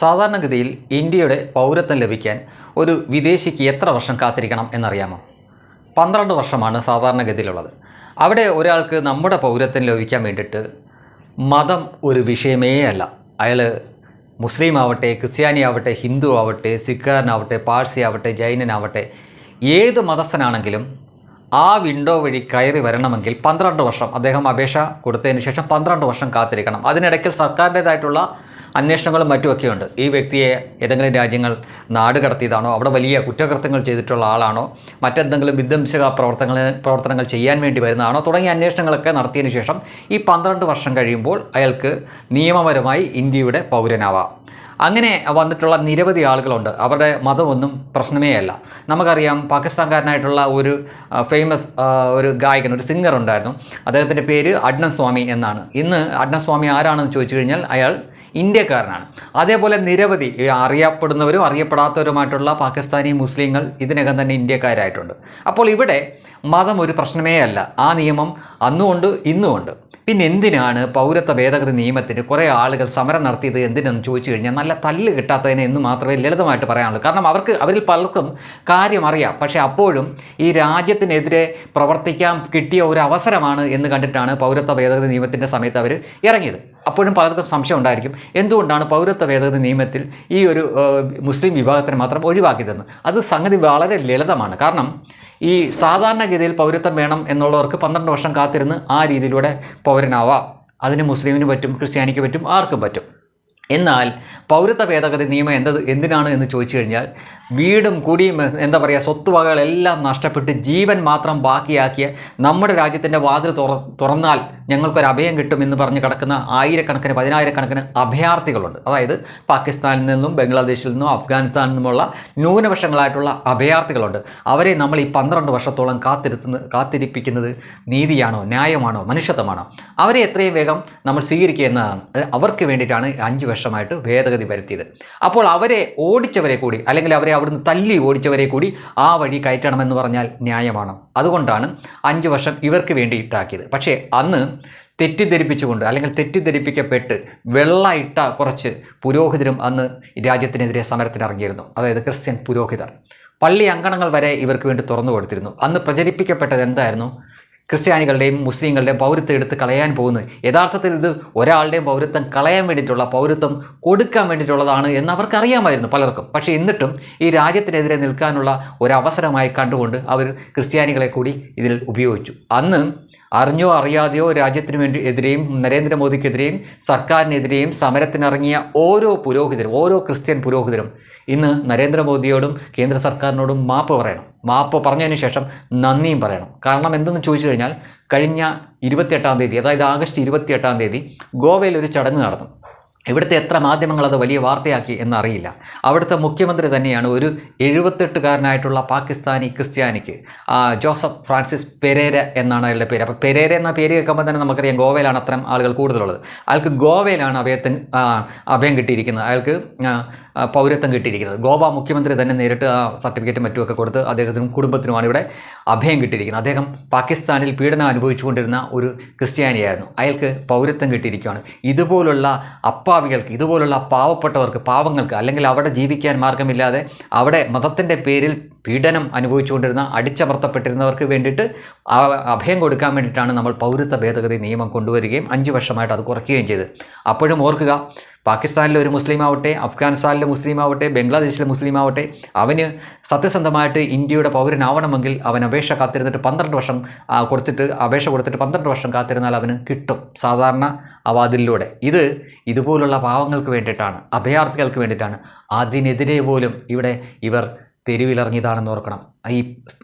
സാധാരണഗതിയിൽ ഇന്ത്യയുടെ പൗരത്വം ലഭിക്കാൻ ഒരു വിദേശിക്ക് എത്ര വർഷം കാത്തിരിക്കണം എന്നറിയാമോ? പന്ത്രണ്ട് വർഷമാണ് സാധാരണഗതിയിലുള്ളത്. അവിടെ ഒരാൾക്ക് നമ്മുടെ പൗരത്വം ലഭിക്കാൻ വേണ്ടിയിട്ട് മതം ഒരു വിഷയമേ അല്ല. അയാൾ മുസ്ലിം ആവട്ടെ ക്രിസ്ത്യാനി ആവട്ടെ ഹിന്ദു ആവട്ടെ സിഖുകാരനാവട്ടെ പാഴ്സി ആവട്ടെ ജൈനനാവട്ടെ ഏത് മതസ്ഥനാണെങ്കിലും ആ വിൻഡോ വഴി കയറി വരണമെങ്കിൽ പന്ത്രണ്ട് വർഷം അദ്ദേഹം അപേക്ഷ കൊടുത്തതിന് ശേഷം പന്ത്രണ്ട് വർഷം കാത്തിരിക്കണം. അതിനിടയ്ക്ക് സർക്കാരിന്റേതായിട്ടുള്ള അന്വേഷണങ്ങളും മറ്റുമൊക്കെയുണ്ട്. ഈ വ്യക്തിയെ ഏതെങ്കിലും രാജ്യങ്ങൾ നാട് കടത്തിയതാണോ അവിടെ വലിയ കുറ്റകൃത്യങ്ങൾ ചെയ്തിട്ടുള്ള ആളാണോ മറ്റെന്തെങ്കിലും വിധ്വംസക പ്രവർത്തനങ്ങൾ പ്രവർത്തനങ്ങൾ ചെയ്യാൻ വേണ്ടി വരുന്നതാണോ തുടങ്ങിയ അന്വേഷണങ്ങളൊക്കെ നടത്തിയതിന് ശേഷം ഈ പന്ത്രണ്ട് വർഷം കഴിയുമ്പോൾ അയാൾക്ക് നിയമപരമായി ഇന്ത്യയുടെ പൗരനാവാം. അങ്ങനെ വന്നിട്ടുള്ള നിരവധി ആളുകളുണ്ട്. അവരുടെ മതമൊന്നും പ്രശ്നമേ അല്ല. നമുക്കറിയാം പാകിസ്ഥാൻകാരനായിട്ടുള്ള ഒരു ഫേമസ് ഒരു ഗായകൻ ഒരു സിംഗർ ഉണ്ടായിരുന്നു. അദ്ദേഹത്തിന്റെ പേര് അഡ്നൻ സ്വാമി എന്നാണ്. ഇന്ന് അഡ്നൻ സ്വാമി ആരാണെന്ന് ചോദിച്ചു കഴിഞ്ഞാൽ അയാൾ ഇന്ത്യക്കാരനാണ്. അതേപോലെ നിരവധി അറിയപ്പെടുന്നവരും അറിയപ്പെടാത്തവരുമായിട്ടുള്ള പാകിസ്ഥാനി മുസ്ലിങ്ങൾ ഇതിനകം തന്നെ ഇന്ത്യക്കാരായിട്ടുണ്ട്. അപ്പോൾ ഇവിടെ മതം ഒരു പ്രശ്നമേ അല്ല. ആ നിയമം അന്നുകൊണ്ട് ഇന്നുമുണ്ട് പിന്നെ എന്തിനാണ് പൗരത്വ ഭേദഗതി നിയമത്തിന് കുറേ ആളുകൾ സമരം നടത്തിയത് എന്തിനെന്ന് ചോദിച്ചു കഴിഞ്ഞാൽ നല്ല തല്ല് കിട്ടാത്തതിനെ എന്ന് മാത്രമേ ലളിതമായിട്ട് പറയാനുള്ളൂ. കാരണം അവർക്ക് അവരിൽ പലർക്കും കാര്യം അറിയാം. പക്ഷേ അപ്പോഴും ഈ രാജ്യത്തിനെതിരെ പ്രവർത്തിക്കാൻ കിട്ടിയ ഒരു അവസരമാണ് എന്ന് കണ്ടിട്ടാണ് പൗരത്വ ഭേദഗതി നിയമത്തിന്റെ സമയത്ത് അവർ ഇറങ്ങിയത്. അപ്പോഴും പലർക്കും സംശയം ഉണ്ടായിരിക്കും. എന്തുകൊണ്ടാണ് പൗരത്വ ഭേദഗതി നിയമത്തിൽ ഈ ഒരു മുസ്ലിം വിഭാഗത്തിന് മാത്രം ഒഴിവാക്കിയതെന്ന്? അത് സംഗതി വളരെ ലളിതമാണ്. കാരണം ഈ സാധാരണഗതിയിൽ പൗരത്വം വേണം എന്നുള്ളവർക്ക് പന്ത്രണ്ട് വർഷം കാത്തിരുന്ന് ആ രീതിയിലൂടെ പൗരനാവാം. അതിന് മുസ്ലിമിന് പറ്റും ക്രിസ്ത്യാനിക്ക് പറ്റും ആർക്കും പറ്റും. എന്നാൽ പൗരത്വ ഭേദഗതി നിയമം എന്തത് എന്തിനാണ് എന്ന് ചോദിച്ചു കഴിഞ്ഞാൽ വീടും കുടിയും എന്താ പറയുക സ്വത്തുവകകളെല്ലാം നഷ്ടപ്പെട്ട് ജീവൻ മാത്രം ബാക്കിയാക്കിയ നമ്മുടെ രാജ്യത്തിന്റെ വാതിൽ തുറ തുറന്നാൽ ഞങ്ങൾക്കൊരു അഭയം കിട്ടും എന്ന് പറഞ്ഞ് കിടക്കുന്ന ആയിരക്കണക്കിന് പതിനായിരക്കണക്കിന് അഭയാർത്ഥികളുണ്ട്. അതായത് പാകിസ്ഥാനിൽ നിന്നും ബംഗ്ലാദേശിൽ നിന്നും അഫ്ഗാനിസ്ഥാനിൽ നിന്നുമുള്ള ന്യൂനപക്ഷങ്ങളായിട്ടുള്ള അഭയാർത്ഥികളുണ്ട്. അവരെ നമ്മൾ ഈ പന്ത്രണ്ട് വർഷത്തോളം കാത്തിരുത്തുന്ന കാത്തിരിപ്പിക്കുന്നത് നീതിയാണോ ന്യായമാണോ മനുഷ്യത്വമാണോ? അവരെ എത്രയും വേഗം നമ്മൾ സ്വീകരിക്കുക എന്നതാണ്. അവർക്ക് വേണ്ടിയിട്ടാണ് അഞ്ച് വർഷമായിട്ട് ഭേദഗതി വരുത്തിയത്. അപ്പോൾ അവരെ ഓടിച്ചവരെ കൂടി അല്ലെങ്കിൽ അവരെ അവിടുന്ന് തല്ലി ഓടിച്ചവരെ കൂടി ആ വഴി കയറ്റണമെന്ന് പറഞ്ഞാൽ ന്യായമാണ്. അതുകൊണ്ടാണ് അഞ്ച് വർഷം ഇവർക്ക് വേണ്ടി ഇട്ടാക്കിയത്. പക്ഷേ അന്ന് തെറ്റിദ്ധരിപ്പിച്ചുകൊണ്ട് അല്ലെങ്കിൽ തെറ്റിദ്ധരിപ്പിക്കപ്പെട്ട് വെള്ള ഇട്ട കുറച്ച് പുരോഹിതരും അന്ന് രാജ്യത്തിനെതിരെ സമരത്തിനിറങ്ങിയിരുന്നു. അതായത് ക്രിസ്ത്യൻ പുരോഹിതർ. പള്ളി അങ്കണങ്ങൾ വരെ ഇവർക്ക് വേണ്ടി തുറന്നു കൊടുത്തിരുന്നു. അന്ന് പ്രചരിപ്പിക്കപ്പെട്ടത് എന്തായിരുന്നു? ക്രിസ്ത്യാനികളുടെയും മുസ്ലിങ്ങളുടെയും പൗരത്വം എടുത്ത് കളയാൻ പോകുന്നത്. യഥാർത്ഥത്തിൽ ഇത് ഒരാളുടെയും പൗരത്വം കളയാൻ വേണ്ടിയിട്ടുള്ള പൗരത്വം കൊടുക്കാൻ വേണ്ടിയിട്ടുള്ളതാണ് എന്ന് അവർക്കറിയാമായിരുന്നു പലർക്കും. പക്ഷേ എന്നിട്ടും ഈ രാജ്യത്തിനെതിരെ നിൽക്കാനുള്ള ഒരവസരമായി കണ്ടുകൊണ്ട് അവർ ക്രിസ്ത്യാനികളെ കൂടി ഇതിൽ ഉപയോഗിച്ചു. അന്ന് അറിഞ്ഞോ അറിയാതെയോ രാജ്യത്തിന് വേണ്ടി എതിരെയും നരേന്ദ്രമോദിക്കെതിരെയും സർക്കാരിനെതിരെയും സമരത്തിനിറങ്ങിയ ഓരോ പുരോഹിതരും ഓരോ ക്രിസ്ത്യൻ പുരോഹിതരും ഇന്ന് നരേന്ദ്രമോദിയോടും കേന്ദ്ര സർക്കാരിനോടും മാപ്പ് പറയണം. മാപ്പ് പറഞ്ഞതിന് ശേഷം നന്ദിയും പറയണം. കാരണം എന്തെന്ന് ചോദിച്ചു കഴിഞ്ഞാൽ കഴിഞ്ഞ ഇരുപത്തിയെട്ടാം തീയതി അതായത് ആഗസ്റ്റ് ഇരുപത്തിയെട്ടാം തീയതി ഗോവയിൽ ഒരു ചടങ്ങ് നടന്നു. ഇവിടുത്തെ എത്ര മാധ്യമങ്ങൾ അത് വലിയ വാർത്തയാക്കി എന്നറിയില്ല. അവിടുത്തെ മുഖ്യമന്ത്രി തന്നെയാണ് ഒരു എഴുപത്തെട്ടുകാരനായിട്ടുള്ള പാകിസ്ഥാനി ക്രിസ്ത്യാനിക്ക് ജോസഫ് ഫ്രാൻസിസ് പെരേര എന്നാണ് അയാളുടെ പേര്. അപ്പോൾ പെരേര എന്ന പേര് കേൾക്കുമ്പോൾ തന്നെ നമുക്കറിയാം ഗോവയിലാണ് അത്തരം ആളുകൾ കൂടുതലുള്ളത്. അയാൾക്ക് ഗോവയിലാണ് അഭയത്തിന് അഭയം കിട്ടിയിരിക്കുന്നത്. അയാൾക്ക് പൗരത്വം കിട്ടിയിരിക്കുന്നത്. ഗോവ മുഖ്യമന്ത്രി തന്നെ നേരിട്ട് ആ സർട്ടിഫിക്കറ്റും മറ്റുമൊക്കെ കൊടുത്ത് അദ്ദേഹത്തിനും കുടുംബത്തിനുമാണ് ഇവിടെ അഭയം കിട്ടിയിരിക്കുന്നത്. അദ്ദേഹം പാകിസ്ഥാനിൽ പീഡനം അനുഭവിച്ചുകൊണ്ടിരുന്ന ഒരു ക്രിസ്ത്യാനിയായിരുന്നു. അയാൾക്ക് പൗരത്വം കിട്ടിയിരിക്കുകയാണ്. ഇതുപോലുള്ള അപ്പാവികൾക്ക് ഇതുപോലുള്ള പാവപ്പെട്ടവർക്ക് പാവങ്ങൾക്ക് അല്ലെങ്കിൽ അവിടെ ജീവിക്കാൻ മാർഗമില്ലാതെ അവിടെ മതത്തിന്റെ പേരിൽ പീഡനം അനുഭവിച്ചുകൊണ്ടിരുന്ന അടിച്ചമർത്തപ്പെട്ടിരുന്നവർക്ക് വേണ്ടിയിട്ട് അഭയം കൊടുക്കാൻ വേണ്ടിയിട്ടാണ് നമ്മൾ പൗരത്വ ഭേദഗതി നിയമം കൊണ്ടുവരികയും അഞ്ച് വർഷമായിട്ട് അത് കുറയ്ക്കുകയും ചെയ്തത്. അപ്പോഴും ഓർക്കുക പാകിസ്ഥാനിലെ ഒരു മുസ്ലിം ആവട്ടെ അഫ്ഗാനിസ്ഥാനിലെ മുസ്ലിം ആവട്ടെ ബംഗ്ലാദേശിലെ മുസ്ലിം ആവട്ടെ അവന് സത്യസന്ധമായിട്ട് ഇന്ത്യയുടെ പൗരനാവണമെങ്കിൽ അവൻ അപേക്ഷ കാത്തിരുന്നിട്ട് പന്ത്രണ്ട് വർഷം കൊടുത്തിട്ട് അപേക്ഷ കൊടുത്തിട്ട് പന്ത്രണ്ട് വർഷം കാത്തിരുന്നാൽ അവന് കിട്ടും. സാധാരണ അവാതിലൂടെ ഇത് ഇതുപോലുള്ള പാവങ്ങൾക്ക് വേണ്ടിയിട്ടാണ് അഭയാർത്ഥികൾക്ക് വേണ്ടിയിട്ടാണ്. അതിനെതിരെ പോലും ഇവിടെ ഇവർ തെരുവിലിറങ്ങിയതാണെന്ന് ഓർക്കണം. ഈ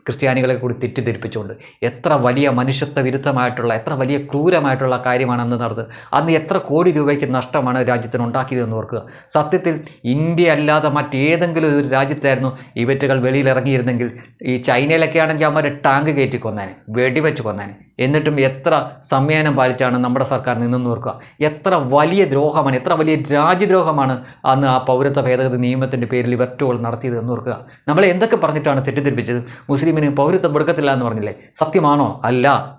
ക്രിസ്ത്യാനികളെ കൂടി തെറ്റിദ്ധരിപ്പിച്ചുകൊണ്ട് എത്ര വലിയ മനുഷ്യത്വ വിരുദ്ധമായിട്ടുള്ള എത്ര വലിയ ക്രൂരമായിട്ടുള്ള കാര്യമാണ് അന്ന് നടന്നത്. അന്ന് എത്ര കോടി രൂപയ്ക്ക് നഷ്ടമാണ് രാജ്യത്തിന് ഉണ്ടാക്കിയതെന്ന് ഓർക്കുക. സത്യത്തിൽ ഇന്ത്യ അല്ലാതെ മറ്റേതെങ്കിലും ഒരു രാജ്യത്തായിരുന്നു ഇവറ്റുകൾ വെളിയിലിറങ്ങിയിരുന്നെങ്കിൽ ഈ ചൈനയിലൊക്കെ ആണെങ്കിൽ അവർ ടാങ്ക് കയറ്റി കൊന്നേനെ വെടിവെച്ച് കൊന്നാനെ. എന്നിട്ടും എത്ര സംയമനം പാലിച്ചാണ് നമ്മുടെ സർക്കാർ നിന്നെന്ന് ഓർക്കുക. എത്ര വലിയ ദ്രോഹമാണ് എത്ര വലിയ രാജ്യദ്രോഹമാണ് അന്ന് ആ പൗരത്വ ഭേദഗതി നിയമത്തിന്റെ പേരിൽ ഇവറ്റുകൾ നടത്തിയത് എന്ന് ഓർക്കുക. നമ്മളെ എന്തൊക്കെ പറഞ്ഞിട്ടാണ് തെറ്റിദ്ധരിപ്പിച്ചത്? മുസ്ലിമിന് പൗരത്വം കൊടുക്കത്തില്ല എന്ന് പറഞ്ഞില്ലേ? സത്യമാണോ? അല്ല.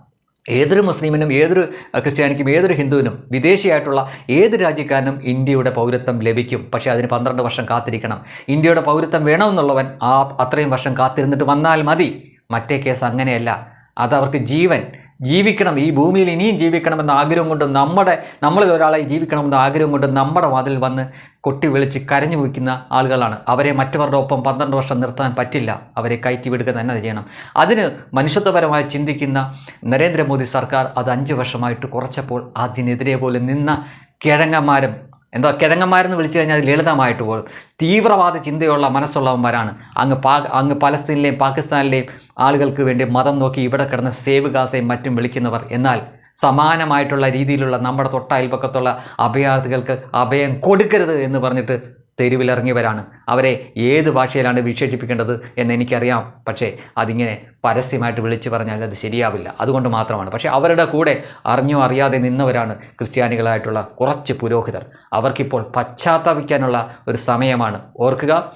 ഏതൊരു മുസ്ലിമിനും ഏതൊരു ക്രിസ്ത്യാനിക്കും ഏതൊരു ഹിന്ദുവിനും വിദേശിയായിട്ടുള്ള ഏത് രാജ്യക്കാരനും ഇന്ത്യയുടെ പൗരത്വം ലഭിക്കും. പക്ഷേ അതിന് പന്ത്രണ്ട് വർഷം കാത്തിരിക്കണം. ഇന്ത്യയുടെ പൗരത്വം വേണമെന്നുള്ളവൻ ആ അത്രയും വർഷം കാത്തിരുന്നിട്ട് വന്നാൽ മതി. മറ്റേ കേസ് അങ്ങനെയല്ല. അതവർക്ക് ജീവൻ. ജീവിക്കണം. ഈ ഭൂമിയിൽ ഇനിയും ജീവിക്കണമെന്ന ആഗ്രഹം കൊണ്ട് നമ്മുടെ നമ്മളിൽ ഒരാളെ ജീവിക്കണമെന്ന ആഗ്രഹം കൊണ്ട് നമ്മുടെ വാതിൽ വന്ന് കൊട്ടി വിളിച്ച് കരഞ്ഞു വയ്ക്കുന്ന ആളുകളാണ്. അവരെ മറ്റവരുടെ ഒപ്പം പന്ത്രണ്ട് വർഷം നിർത്താൻ പറ്റില്ല. അവരെ കയറ്റി വിടുക തന്നെ ചെയ്യണം. അതിന് മനുഷ്യത്വപരമായി ചിന്തിക്കുന്ന നരേന്ദ്രമോദി സർക്കാർ അത് അഞ്ച് വർഷമായിട്ട് കുറച്ചപ്പോൾ അതിനെതിരെ പോലെ നിന്ന കിഴങ്ങന്മാരും എന്താ കിഴങ്ങന്മാരെന്ന് വിളിച്ചു കഴിഞ്ഞാൽ അത് ലളിതമായിട്ട് പോലും തീവ്രവാദ ചിന്തയുള്ള മനസ്സുള്ളവന്മാരാണ്. അങ്ങ് പാ അങ്ങ് പലസ്തീനിലെയും പാകിസ്ഥാനിലെയും ആളുകൾക്ക് വേണ്ടി മതം നോക്കി ഇവിടെ കിടന്ന് സേവ് ഗാസയും മറ്റും വിളിക്കുന്നവർ. എന്നാൽ സമാനമായിട്ടുള്ള രീതിയിലുള്ള നമ്മുടെ തൊട്ടയൽപ്പക്കത്തുള്ള അഭയാർത്ഥികൾക്ക് അഭയം കൊടുക്കരുത് എന്ന് പറഞ്ഞിട്ട് തെരുവിലിറങ്ങിയവരാണ്. അവരെ ഏത് ഭാഷയിലാണ് വിശേഷിപ്പിക്കേണ്ടത് എന്ന് എനിക്കറിയാം. പക്ഷേ അതിങ്ങനെ പരസ്യമായിട്ട് വിളിച്ചു പറഞ്ഞാൽ അത് ശരിയാവില്ല. അതുകൊണ്ട് മാത്രമാണ്. പക്ഷേ അവരുടെ കൂടെ അറിഞ്ഞോ അറിയാതെ നിന്നവരാണ് ക്രിസ്ത്യാനികളായിട്ടുള്ള കുറച്ച് പുരോഹിതർ. അവർക്കിപ്പോൾ പശ്ചാത്തപിക്കാനുള്ള ഒരു സമയമാണ്. ഓർക്കുക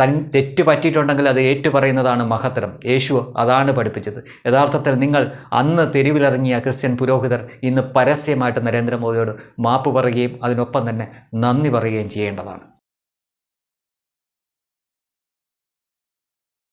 തൻ തെറ്റ് പറ്റിയിട്ടുണ്ടെങ്കിൽ അത് ഏറ്റു പറയുന്നതാണ് മഹത്തരം. യേശു അതാണ് പഠിപ്പിച്ചത്. യഥാർത്ഥത്തിൽ നിങ്ങൾ അന്ന് തെരുവിലിറങ്ങിയ ക്രിസ്ത്യൻ പുരോഹിതർ ഇന്ന് പരസ്യമായിട്ട് നരേന്ദ്രമോദിയോട് മാപ്പ് പറയുകയും അതിനൊപ്പം തന്നെ നന്ദി പറയുകയും ചെയ്യേണ്ടതാണ്.